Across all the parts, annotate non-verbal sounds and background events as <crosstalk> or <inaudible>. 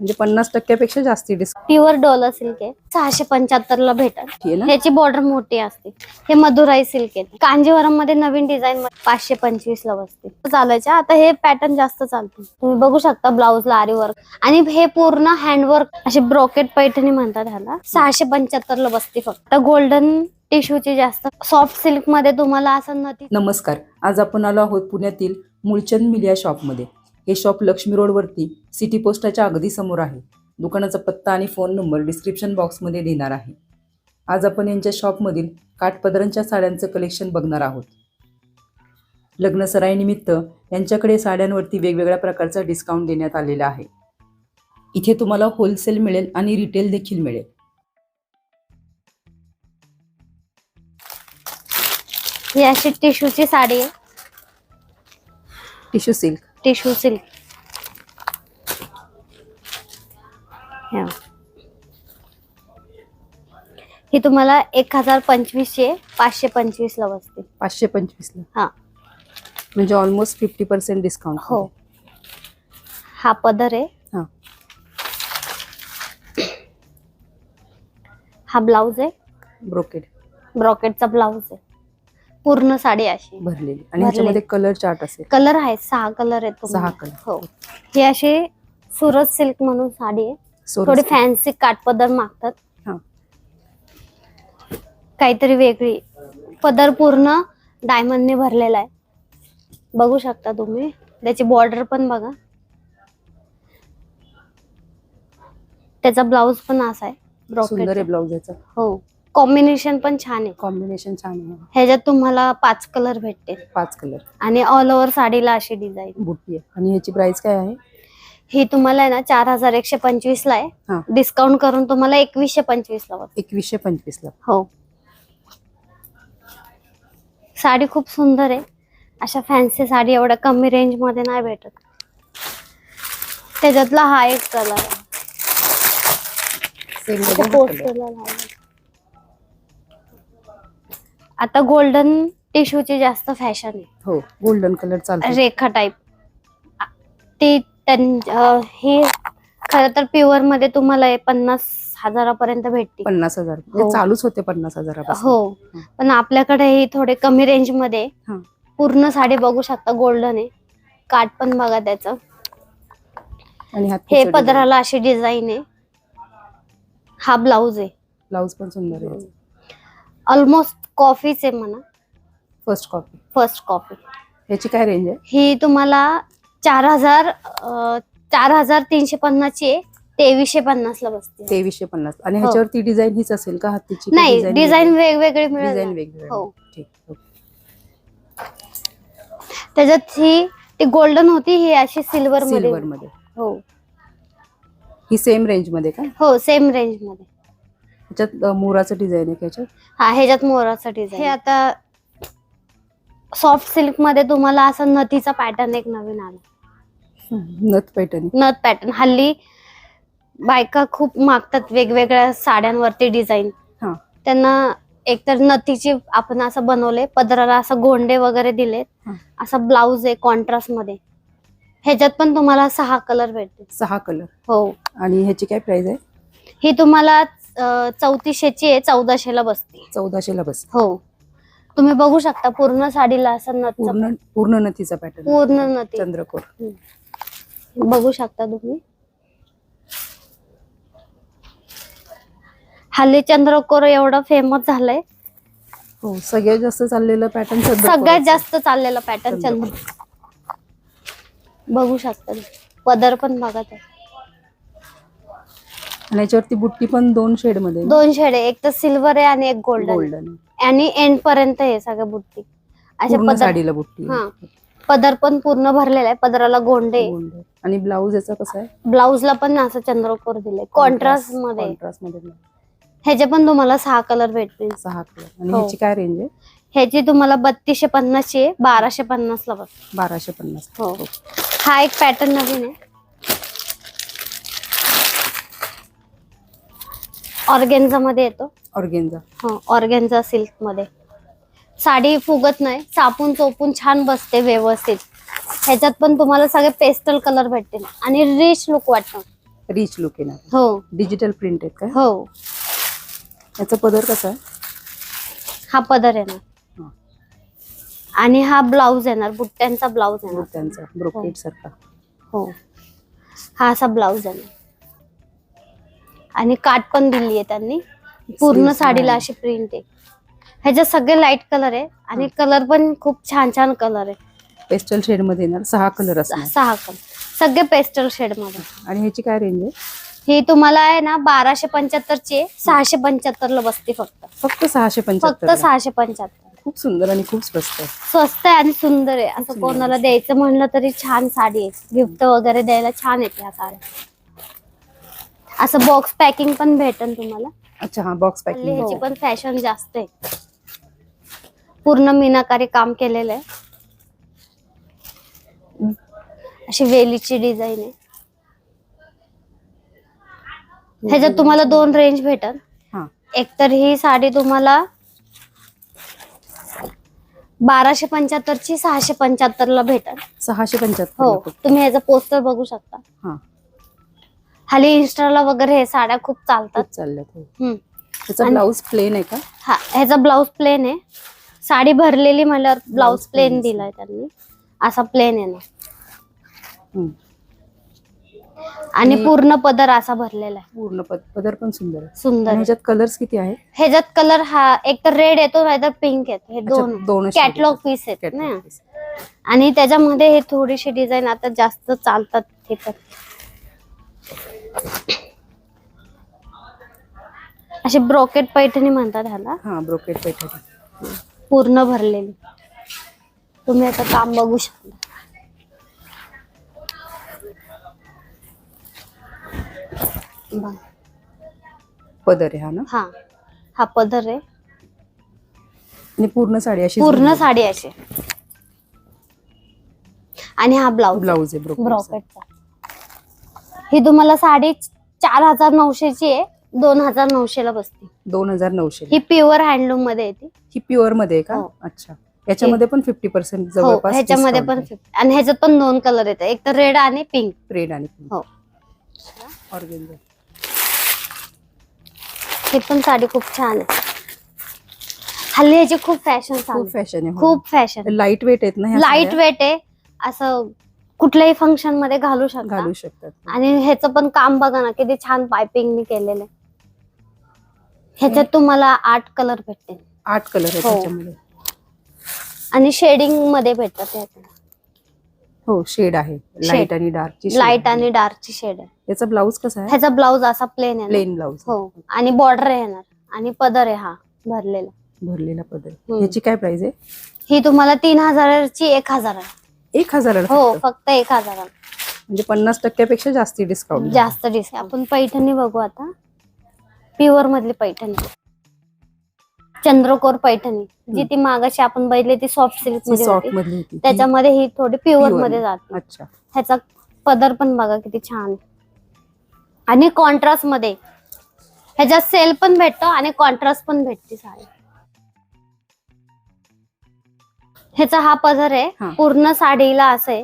म्हणजे पन्नास टक्क्यापेक्षा जास्ती डिस्काउंट प्युअर डॉलर सिल्क आहे. सहाशे पंच्याहत्तर ला ना? ह्याची बॉर्डर मोठी असते. हे मधुराई सिल्क आहे. कांजीवरममध्ये नवीन डिझाईन पाचशे पंचवीस ला बसते. चालायच्या. आता हे पॅटर्न जास्त चालते. तुम्ही बघू शकता ब्लाऊज ला आरी वर्क आणि हे पूर्ण हँडवर्क असे ब्रॉकेट पैठणी म्हणतात ह्याला सहाशे पंच्याहत्तर ला बसते फक्त. गोल्डन टिश्यूची जास्त. सॉफ्ट सिल्कमध्ये तुम्हाला असं नती नमस्कार. आज आपण आलो आहोत पुण्यातील मुळचंद मिलिया शॉपमध्ये हे शॉप लक्ष्मी रोडवरती सिटी पोस्टाच्या अगदी समोर आहे. दुकानाचा पत्ता आणि फोन नंबर डिस्क्रिप्शन बॉक्समध्ये देणार आहे. आज आपण यांच्या शॉपमधील काठपदरांच्या साड्यांचं कलेक्शन बघणार आहोत. लग्न सराईनिमित्त यांच्याकडे साड्यांवरती वेगवेगळ्या प्रकारचा डिस्काउंट देण्यात आलेला आहे. इथे तुम्हाला होलसेल मिळेल आणि रिटेल देखील मिळेल. ही अशी टिश्यूची साडी आहे. Tissue silk tissue silk. ही तुम्हाला एक हजार पंचवीसशे पाचशे पंचवीस ला बसते. पाचशे पंचवीसला? हा. म्हणजे ऑलमोस्ट फिफ्टी पर्सेंट डिस्काउंट हो. हा पदर आहे. हां. हा ब्लाऊज आहे. ब्रोकेड ब्रॉकेटचा ब्लाऊज आहे. पूर्ण साडी अशी. भरलेली. आणि भरलेली. ह्याच्यामध्ये कलर चार्ट असेल. कलर आहेत सहा कलर आहेत. सहा color. हो. ही अशी सुरत सिल्क म्हणून साडी आहे. थोडी फॅन्सी काठपदर मागतात. हा. काहीतरी वेगळी. पदर पूर्ण डायमंडने भरलेला आहे. बघू शकता तुम्ही. त्याची बॉर्डर पण बघा. त्याचा ब्लाऊज पण असा आहे. याचा. हो. कॉम्बिनेशन पण छान आहे. कॉम्बिनेशन छान आहे. ह्याच्यात तुम्हाला पाच कलर भेटते पाच कलर आणि ऑल ओव्हर साडीला अशी डिझाईन बुट्टी आहे. आणि ह्याची प्राइस काय आहे? ही तुम्हाला आहे ना चार हजार एकशे पंचवीस ला हा. आहे डिस्काउंट करून तुम्हाला एकवीसशे पंचवीस ला बसते. एकवीसशे पंचवीस ला. हो. साडी खूप सुंदर आहे. अशा फॅन्सी साडी एवढ्या कमी रेंजमध्ये नाही भेटत. त्याच्यातला हा एक कलर आहे. पोस्टरला लावलाय. आता गोल्डन टिश्यूची जास्त फॅशन आहे. हो गोल्डन कलर चालतो रेखा टाईप ती अं, ही खर तर प्युअरमध्ये तुम्हाला हे पन्नास हजारापर्यंत भेटते पन्नास हजार. म्हणजे हो. चालूच होते पन्नास हजारापासून. हो. हं. पण आपल्याकडे ही थोडे कमी रेंजमध्ये. हं. पूर्ण साडी बघू शकता गोल्डन आहे. काठ पण बघा त्याचं. आणि हे पदराला अशी डिझाईन आहे. हा ब्लाऊज आहे. ब्लाऊज पण सुंदर आहे. ऑलमोस्ट कॉफीच आहे म्हणा. फर्स्ट कॉपी फर्स्ट कॉफी याची काय रेंज आहे? ही तुम्हाला चार हजार अं, चार हजार तीनशे पन्नासची आहे. तेवीसशे पन्नास ला बसते. तेवीसशे पन्नास. आणि हो. ह्याच्यावरती डिझाईन हीच असेल का? हत्तीची नाही डिझाईन वेगवेगळी डिझाईन मिळेल वेगवेगळी हो. ठीक ओके. त्याच्यात ही ती गोल्डन होती ही अशी सिल्वर मध्ये. सिल्वर मध्ये. हो. ही सेम रेंजमध्ये का? हो सेम रेंजमध्ये. ह्याच्यात अं, मोराचं डिझाईन आहे का ह्याच्यात हा ह्याच्यात मोराचा डिझाईन हे आता सॉफ्ट सिल्कमध्ये तुम्हाला असं नथीचा पॅटर्न एक नवीन आला. नथ पैठणी नथ पॅटर्न हल्ली बायका खूप मागतात वेगवेगळ्या साड्यांवरती डिझाईन हा. त्यांना एकतर नथीची आपण असं बनवले पदराला असं गोंडे वगैरे दिलेत हा. असा ब्लाऊज आहे कॉन्ट्रास्टमध्ये. ह्याच्यात पण तुम्हाला सहा कलर भेटते सहा कलर हो. आणि ह्याची काय प्राइस आहे? ही तुम्हाला चौतीसशेची आहे चौदाशेला बसते. चौदाशेला बस हो. तुम्ही बघू शकता पूर्ण साडीला असं पूर्ण पूर्ण नथीचा पॅटर्न पूर्ण नथी. चंद्रकोर. बघू शकता तुम्ही. हल्ली चंद्रकोर एवढं फेमस झालंय. हो सगळ्यात जास्त चाललेलं पॅटर्न सगळ्यात जास्त चाललेला पॅटर्न चंद्र बघू शकता. पदर पण बघा आणि याच्यावरती बुट्टी पण दोन शेडमध्ये. दोन शेड आहे एक तर सिल्वर आहे आणि एक गोल्डन गोल्डन आणि एंड पर्यंत आहे सगळ्या बुट्टी. अशा पूर्ण पदर साडीला बुट्टी. हा. पदर पण पूर्ण भरलेला आहे. पदराला गोंडे आणि ब्लाऊज याचा कसा आहे? ब्लाऊजला पण असं चंद्रकोर दिले कॉन्ट्रास्टमध्ये. कॉन्ट्रास्टमध्ये ह्याचे पण तुम्हाला सहा कलर भेटतील. सहा कलर आणि हो. ह्याची काय रेंज आहे? ह्याची तुम्हाला बत्तीसशे पन्नासची आहे. बाराशे पन्नास ला बस बाराशे पन्नास. हो. हा एक पॅटर्न नवीन आहे. ऑर्गेन्झा मध्ये येतो. ऑर्गेन्झा. हो ऑर्गेन्झा सिल्कमध्ये. साडी फुगत नाही चापून चोपून छान बसते व्यवस्थित. ह्याच्यात पण तुम्हाला सगळे पेस्टल कलर भेटतील आणि रिच लुक वाटतं. रिच लुक येणार. हो. डिजिटल प्रिंट आहेत काय? हो. याचा पदर कसा आहे? हा पदर येणार. हा. आणि हा ब्लाऊज येणार बुट्ट्यांचा ब्लाऊज येणार. त्यांचा ब्रोकेट सारखा. हो. हा असा ब्लाऊज येणार. आणि काट पण दिली आहे त्यांनी. पूर्ण साडीला. अशी प्रिंट आहे. ह्याच्यात सगळे लाइट कलर आहे आणि कलर पण खूप छान छान कलर आहे. पेस्टल शेडमध्ये येणार. सहा कलर असणार. सहा कलर सगळे पेस्टल शेडमध्ये. आणि ह्याची काय रेंज आहे? ही तुम्हाला आहे ना बाराशे पंच्याहत्तर ची. सहाशे पंच्याहत्तर ला बसते फक्त. फक्त सहाशे फक्त सहाशे पंच्याहत्तर. खूप सुंदर आणि खूप स्वस्त आहे. स्वस्त आहे आणि सुंदर आहे. असं कोणाला द्यायचं म्हणलं तरी छान साडी आहे. गिफ्ट वगैरे द्यायला छान येते ह्या साड्या. असं बॉक्स पॅकिंग पण भेटेल तुम्हाला. अच्छा हा बॉक्स हल्ली पॅकिंग ह्याची पण फॅशन जास्त आहे. पूर्ण मीनाकारी काम केलेलं आहे. अशी वेलीची डिझाईन आहे. ह्याच्यात तुम्हाला दोन रेंज भेटल हा. एक तर ही साडी तुम्हाला बाराशे पंच्याहत्तर ची सहाशे पंच्याहत्तर ला भेटल सहाशे हो पंच्याहत्तर तुम्ही ह्याचा पोस्टर बघू शकता. हा. खाली इन्स्टाला वगैरे हे साड्या खूप चालतात खूप चालल्यात हो. हम्म. त्याचा आणि- ब्लाऊज प्लेन आहे का हा ह्याचा ब्लाऊज प्लेन आहे साडी भरलेली म्हणल्यावर ब्लाऊज प्लेन दिलाय त्यांनी असा प्लेन आहे ना हम्म. आणि पूर्ण पदर असा भरलेला आहे पूर्ण पद- पदर पण सुंदर आहे सुंदर आणि आहे. ह्याच्यात कलर्स किती आहेत ह्याच्यात कलर हा एक तर रेड येतो नाहीतर पिंक येतो हे अच्छा, दोन दोनच shade कॅटलॉग. पीस आहेत ना Catalog piece. आणि त्याच्यामध्ये हे थोडीशी डिझाईन आता जास्त चालतात हे तर अशी ब्रोकेट पैठणी म्हणतात ह्याला. हा ब्रोकेट पैठणी. पूर्ण भरलेली. तुम्ही आता काम बघू शकता. बघ. पदर आहे हा ना? हा. हा पदर आहे. आणि पूर्ण साडी अशी पूर्ण साडी अशी. आणि हा ब्लाऊज. ब्लाऊज आहे ब्रोकेट ब्रॉकेटचा. ही तुम्हाला साडी चार हजार नऊशेची आहे. दोन हजार नऊशे ला बसते. दोन हजार नऊशे. ही प्युअर हँडलूममध्ये येते. ही प्युअरमध्ये आहे का? हो. अच्छा. याच्यामध्ये पण फिफ्टी पर्सेंट हो जवळपास ह्याच्यामध्ये पण 50. आणि ह्याच्यात पण दोन कलर येतात. एक तर रेड आणि पिंक रेड आणि हो. ऑर्गेन्झा ही पण साडी खूप छान आहे. हल्ली ह्याची खूप फॅशन खूप फॅशन आहे खूप फॅशन लाइट वेट आहेत ना लाइट? वेट आहे. असं कुठल्याही फंक्शनमध्ये घालू शकता. घालू शकतात. आणि ह्याचं पण काम बघा ना किती छान पायपिंग केलेलं आहे. ह्याच्यात तुम्हाला आठ कलर भेटते आठ कलर आहेत हो. त्याच्यामध्ये. आणि शेडिंगमध्ये भेटतात ह्याच्यात. हो शेड आहे. लाइट आणि डार्क लाइट आणि डार्कची शेड आहे. याचा ब्लाऊज कसा आहे? ह्याचा ब्लाऊज असा प्लेन आहे ना. प्लेन ब्लाऊज हो. आणि बॉर्डर येणार. आणि पदर आहे हा भरलेला. भरलेला पदर. हम्म. याची काय प्राइस आहे? ही तुम्हाला तीन हजाराची एक हजार आहे. एक हजार हो फक्त. एक हजार म्हणजे पन्नास टक्क्यापेक्षा जास्ती डिस्काउंट जास्त डिस्काउंट आपण पैठणी बघू आता. प्युअर मधली पैठणी. चंद्रकोर पैठणी. जी ती मागाशी आपण बघितली ती सॉफ्ट सिल्कमध्ये सॉफ्ट होती. मधली होती. त्याच्यामध्ये ही थोडी प्युअर Pure. मध्ये जाते. अच्छा. ह्याचा पदर पण बघा किती छान. आहे. आणि कॉन्ट्रास्टमध्ये. ह्याच्यात सेल पण भेटतो आणि कॉन्ट्रास्ट पण भेटते साडी. ह्याचा हा पदर आहे. हा. पूर्ण साडीला असं आहे.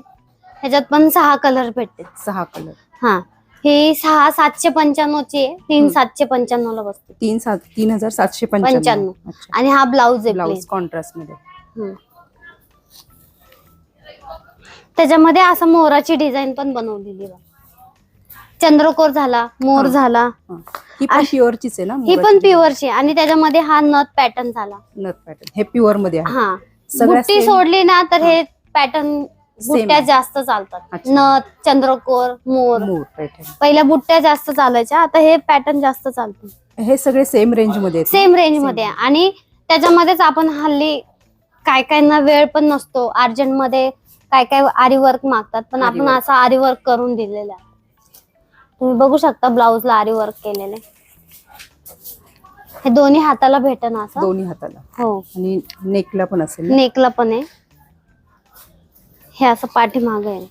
ह्याच्यात पण सहा कलर भेटते सहा कलर हा. ही सहा सातशे पंच्याण्णव ची आहे. तीन हम्म. सातशे पंच्याण्णव ला बसते. तीन सात तीन हजार सातशे पंच्याण्णव. पंच्याण्णव. अच्छा. आणि हा ब्लाऊज आहे ब्लाऊज plain. कॉन्ट्रास्टमध्ये हम्म. त्याच्यामध्ये असं मोराची डिझाईन पण बनवलेली चंद्रकोर झाला मोर हा. झाला. हा. ही पण प्युअरचीच आहे ना ही पण प्युअरची आणि त्याच्यामध्ये हा नथ पॅटर्न झाला. नथ पॅटर्न हे प्युअरमध्ये आहे. हा. Same- सोडली ना तर हे पॅटर्न बुट्ट्या आहे. जास्त चालतात अच्छा. नथ चंद्रकोर मोर मोर पॅटर्न पहिल्या बुट्ट्या जास्त चालायच्या आता हे पॅटर्न जास्त चालतं हे सगळे सेम रेंजमध्ये आहेत? सेम रेंजमध्ये आहे. आणि त्याच्यामध्येच आपण हल्ली काय कायना वेळ पण नसतो अर्जंटमध्ये काय काय आरी वर्क मागतात पण आरी आपण work. असं आरी वर्क करून दिलेलं आहे तुम्ही बघू शकता ब्लाऊजला आरी वर्क केलेले हे दोन्ही हाताला भेटन असं? दोन्ही हाताला. हो. आणि नेकला पण असेल ना? नेकला पण आहे. हे असं पाठीमाग आहे.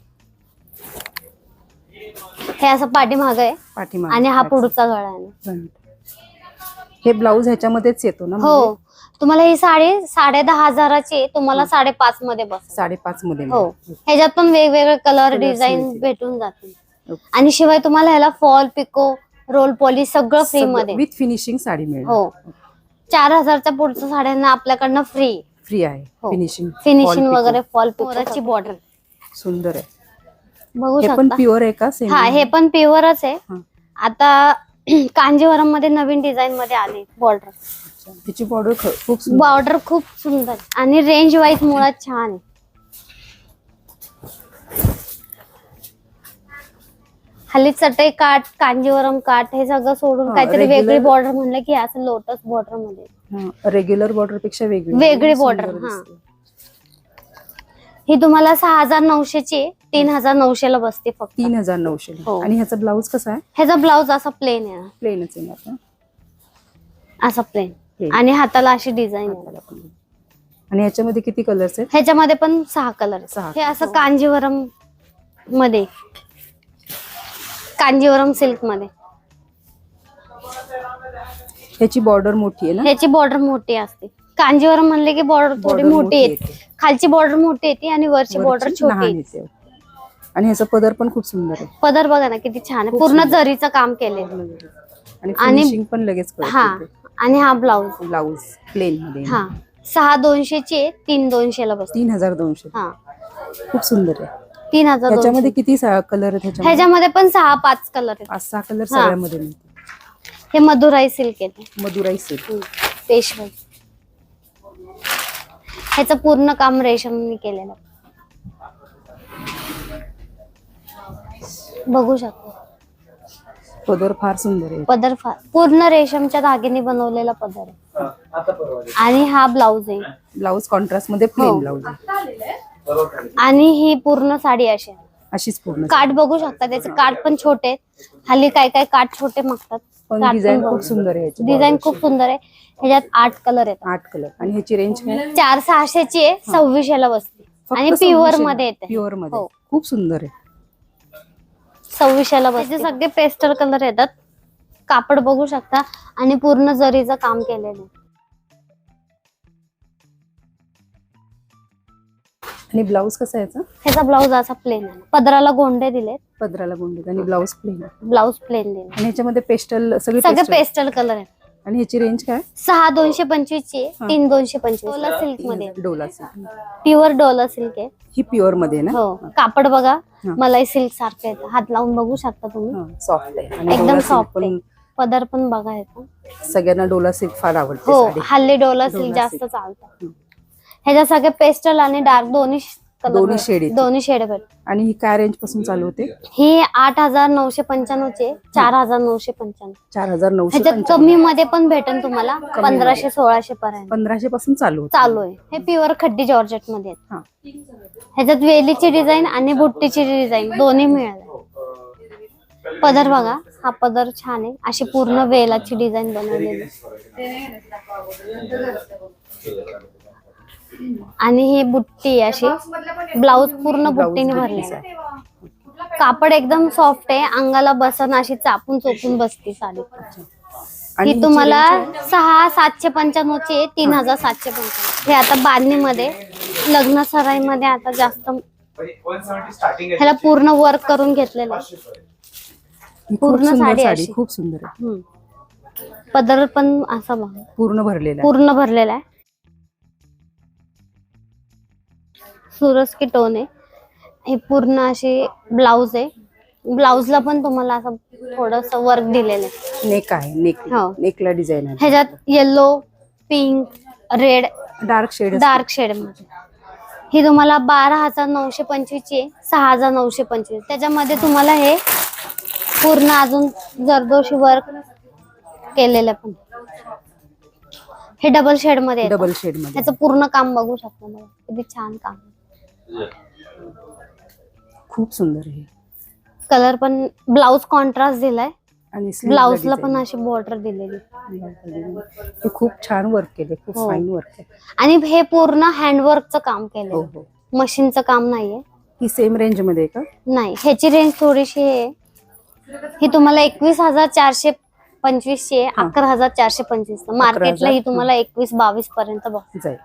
हे असं पाठीमाग आहे. पाठीमागे. आणि हा पुढचा गळा आहे. हे ब्लाऊज ह्याच्यामध्येच येतो ना हो. तुम्हाला ही साडी साडे दहा हजाराची आहे, तुम्हाला साडेपाच मध्ये बस साडेपाच मध्ये हो. ह्याच्यात पण वेगवेगळे कलर Colours डिझाईन मिळतील. भेटून जातील. आणि शिवाय तुम्हाला ह्याला फॉल पिको रोल पॉलिश सगळं फ्री मध्ये विथ फिनिशिंग साडी मिळेल हो. चार हजारच्या पुढच्या साड्यांना आपल्याकडनं फ्री फ्री आहे. हो. फिनिशिंग फिनिशिंग वगैरे फॉल पिकोची बॉर्डर सुंदर आहे. बघू हे पण शकता. प्युअर आहे का? सेम हा हे पण प्युअरच आहे. आता <clears throat> कांजीवरममध्ये नवीन डिझाईन मध्ये आली बॉर्डर त्याची बॉर्डर खूप सुंदर बॉर्डर खूप सुंदर. आणि रेंज वाईज मुळात छान आहे. हल्ली चटई काठ कांजीवरम काठ हे सगळं सोडून हा, काहीतरी regular- वेगळी बॉर्डर म्हणलं की असं लोटस बॉर्डरमध्ये रेग्युलर बॉर्डरपेक्षा वेगळी वेगळी सुंदर border, हा. दिसते. ही तुम्हाला सहा हजार नऊशेची तीन हजार नऊशेला बसते फक्त तीन हजार नऊशे हो. आणि ह्याचा ब्लाऊज कसा आहे ह्याचा ब्लाऊज असा प्लेन आहे प्लेनच येणार ना असा प्लेन Plain. आणि हाताला अशी डिझाईन आहे हाताला पण. आणि ह्याच्यामध्ये किती कलर्स आहेत ह्याच्यामध्ये पण सहा कलर सहा. हे असं कांजीवरममध्ये कांजीवरम सिल्कमध्ये. ह्याची बॉर्डर मोठी आहे ना? ह्याची बॉर्डर मोठी असते. कांजीवरम म्हणले की बॉर्डर थोडी Border मोठी मोठी येते. येते. खालची बॉर्डर मोठी येते आणि वरची बॉर्डर वरची छोटी लहान येते. येते. आणि ह्याचा पदर पण खूप सुंदर आहे. पदर बघा ना किती छान आहे. खूप पूर्ण सुंदर. जरीचं काम केलेलं आणि आणि- फिनिशिंग पण लगेच हा आणि हा ब्लाऊज ब्लाऊज प्लेन मध्ये. हा सहा दोनशेची आहे, तीन दोनशेला बसते. तीन हजार दोनशे. हा. खूप सुंदर आहे. तीन हजार ह्याच्यामध्ये दोनशे. किती कलर आहेत ह्याच्यामध्ये? ह्याच्यामध्ये पण सहा पाच कलर आहेत. पाच सहा कलर हा. सगळ्यामध्ये हे मधुराई सिल्क येते मदुराई सिल्क पेशवाई ह्याचं पूर्ण काम रेशमनी केलेलं. बघू शकतो. पदर फार सुंदर आहे पदर फार पूर्ण रेशमच्या धाग्याने बनवलेला पदर आहे. आणि हा ब्लाऊज आहे. ब्लाऊज कॉन्ट्रास्टमध्ये प्लेन हो. ब्लाऊज आहे. आणि ही पूर्ण साडी अशी आहे. अशीच पूर्ण काठ बघू शकता त्याचे काठ पण छोटे आहेत. हल्ली काय काय काठ छोटे मागतात. पण डिझाईन. खूप सुंदर आहे ह्याची डिझाईन खूप सुंदर आहे. ह्याच्यात आठ कलर आहेत. आठ कलर आणि ह्याची रेंज काय? चार सहाशेची आहे सव्वीसशेला बसते. आणि प्युअरमध्ये येते. प्युअरमध्ये. हो. खूप सुंदर आहे. सव्वीसशेला बसते. सगळे पेस्टल कलर येतात. कापड बघू शकता. आणि पूर्ण जरीचं काम केलेलं आहे. आणि ब्लाऊज कसा आहे याचा? ह्याचा ब्लाऊज असा प्लेन आहे. पदराला गोंडे दिलेत. पदराला गोंडीत आणि ब्लाऊज प्लेन आणि ब्लाऊज प्लेन दिले ह्याच्यामध्ये पेस्टल सगळे सगळे pastel. पेस्टल कलर आहेत. आणि ह्याची रेंज काय? सहा दोनशे पंचवीस ची हा. तीन दोनशे पंचवीस डोला सिल्कमध्ये dola silk. Pure dola silk आहे. ही प्युअरमध्ये आहे ना? हो. कापड बघा हा. मलाई सिल्क सारखं येतं हात लावून बघू शकता तुम्ही. सॉफ्ट आहे. आणि एकदम डोला सॉफ्ट पण आहे पदर पण बघा येतो सगळ्यांना डोला सिल्क फार आवडते हो साडी. हल्ली डोला सिल्क जास्त silk. चालतं. ह्याच्यात सगळे पेस्टल आणि डार्क दोन्ही दोन्ही येतात. दोन्ही शेड भेट आणि ही काय रेंजपासून चालू होते? ही आठ हजार नऊशे पंच्याण्णव चे चार हजार नऊशे पंच्याण्णव. चार हजार नऊशे ह्याच्यात. कमी मध्ये पण भेटेल तुम्हाला पंधराशे सोळाशे पर्यंत पंधराशे पासून चालू होते. चालू आहे. हे प्युअर खड्डी जॉर्जेटमध्ये आहेत. हा. ह्याच्यात वेलीची डिझाईन आणि बुट्टीची डिझाईन दोन्ही मिळाले पदर बघा. हा पदर छान आहे. अशी पूर्ण वेलाची डिझाईन बनवलेली आणि ही बुट्टी अशी. ब्लाऊज पूर्ण बुट्टीने भरले कापड एकदम सॉफ्ट आहे. अंगाला बसन अशी चापून चोपून बसते साडी. आणि ही तुम्हाला? सहा सातशे पंच्याण्णव ची आहे, तीन हजार सातशे पंच्याण्णव. हे आता बांधणीमध्ये लग्न सराईमध्ये आता जास्त ह्याला पूर्ण वर्क करून घेतलेलं पूर्ण साडी अशी. खूप सुंदर. पदर पण असा बघा पूर्ण भरलेला पूर्ण भरलेला आहे. सुरस की टोन आहे. हे पूर्ण अशी ब्लाऊज आहे. ब्लाऊजला पण तुम्हाला असं थोडस वर्क दिलेलं आहे. नेक आहे नेक हो. नेकला डिझाईन आहे. ह्याच्यात yellow pink red dark shade dark शेडमध्ये. ही तुम्हाला बारा हजार नऊशे पंचवीस ची आहे, सहा हजार नऊशे पंचवीस. त्याच्यामध्ये तुम्हाला हे पूर्ण अजून जरदोशी वर्क केलेलं पण. हे डबल शेडमध्ये येतं. डबल शेडमध्ये. ह्याचं पूर्ण काम बघू शकता मला किती छान काम खूप सुंदर आहे. कलर पण ब्लाऊज कॉन्ट्रास्ट दिलाय. आणि sleeve ला ब्लाऊजला पण अशी बॉर्डर दिलेली. हे खूप छान वर्क केले खूप हो. फाईन वर्क आहे. आणि हे पूर्ण हँडवर्कचं काम हो केलं हो. मशीनचं काम नाहीये. ही सेम रेंजमध्ये आहे का? नाही ह्याची रेंज थोडीशी आहे. ही तुम्हाला एकवीस हजार चारशे पंचवीस ची आहे हा. अकरा हजार चारशे पंचवीस मार्केटला ही तुम्हाला एकवीस बावीस पर्यंत बघ. जाईल.